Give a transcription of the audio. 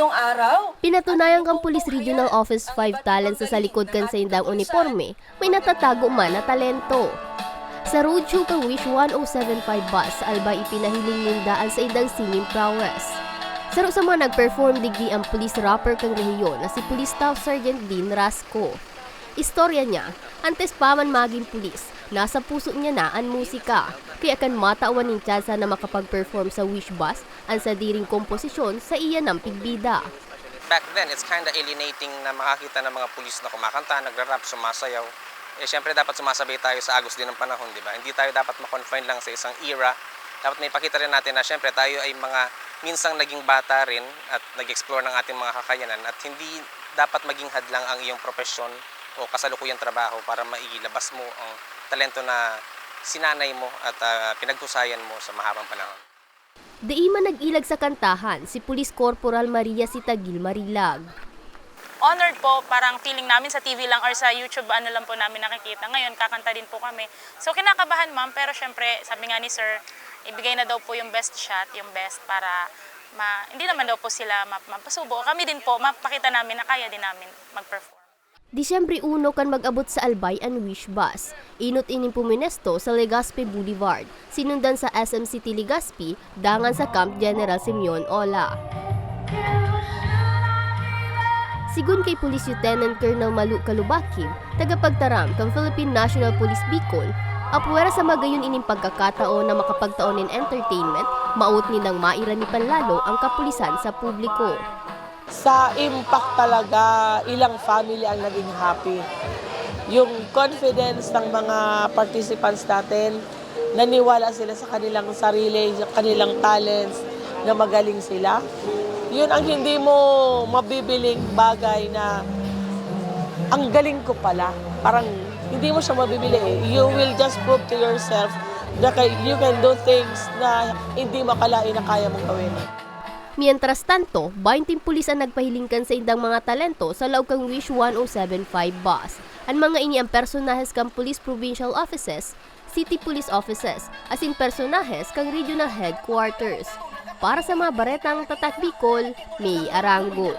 ngayong araw. Pinatunayan kang Police Regional Office 5 talent sa salikod kan sa indang uniforme, may natatago man na talento. Sa roadshow kang Wish 1075 bus, alba ipinahiling nindaan sa indang singing prowess. Saro sa mga nag-perform digdi ang police rapper kang rehiyon na si Police Staff Sergeant Dean Rasco. Istorya niya, antes pa man maging pulis, nasa puso niya na ang musika. Kaya kan matawan ng tsansa na makapag-perform sa Wish Bus ang sa diring komposisyon sa iya ng pigbida. back then, it's kind of alienating na makakita ng mga pulis na kumakanta, nagra-rap, sumasayaw. Eh, syempre dapat sumasabay tayo sa agos din ng panahon, di ba? Hindi tayo dapat makonfine lang sa isang era. Dapat may pakita rin natin na syempre tayo ay mga minsang naging bata rin at nag-explore ng ating mga kakayanan at hindi dapat maging hadlang ang iyong profesyon o kasalukuyang trabaho para mailabas mo ang talento na sinanay mo at ah, pinaghusayan mo sa mahabang panahon. Diima nag-ilag sa kantahan si Police Corporal Maria Sitagil Marilag. honored po, parang feeling namin sa TV lang or sa YouTube, ano lang po namin nakikita. Ngayon, kakanta din po kami. So, kinakabahan ma'am, pero syempre, sabi nga ni sir, ibigay na daw po yung best shot, yung best para ma, hindi naman daw po sila map mapasubo. Kami din po, mapakita namin na kaya din namin mag-perform. Disyembre 1 kan mag-abot sa Albay ang Wish Bus. Inot ining puminesto sa Legazpi Boulevard. Sinundan sa SM City Legazpi, dangan sa Camp General Simeon Ola. Sigun kay Police Lieutenant Colonel Malu Kalubakim, tagapagtaram kang Philippine National Police Bicol, apwera sa magayon ining pagkakataon na makapagtaon in entertainment, maut nilang mairani panlalo ang kapulisan sa publiko. Sa impact talaga, ilang family ang naging happy. Yung confidence ng mga participants natin, naniwala sila sa kanilang sarili, sa kanilang talents, na magaling sila. Yun ang hindi mo mabibiling bagay na ang galing ko pala. Parang hindi mo siya mabibili eh. You will just prove to yourself that you can do things na hindi makalain na kaya mong gawin. Mientras tanto, 20 pulis ang nagpahilingkan sa indang mga talento sa kang Wish 1075 bus. Ang mga ini ang personahes kang Police Provincial Offices, City Police Offices, asin personahes kang Regional Headquarters. Para sa mga baretang Tatak Bicol, May Arango.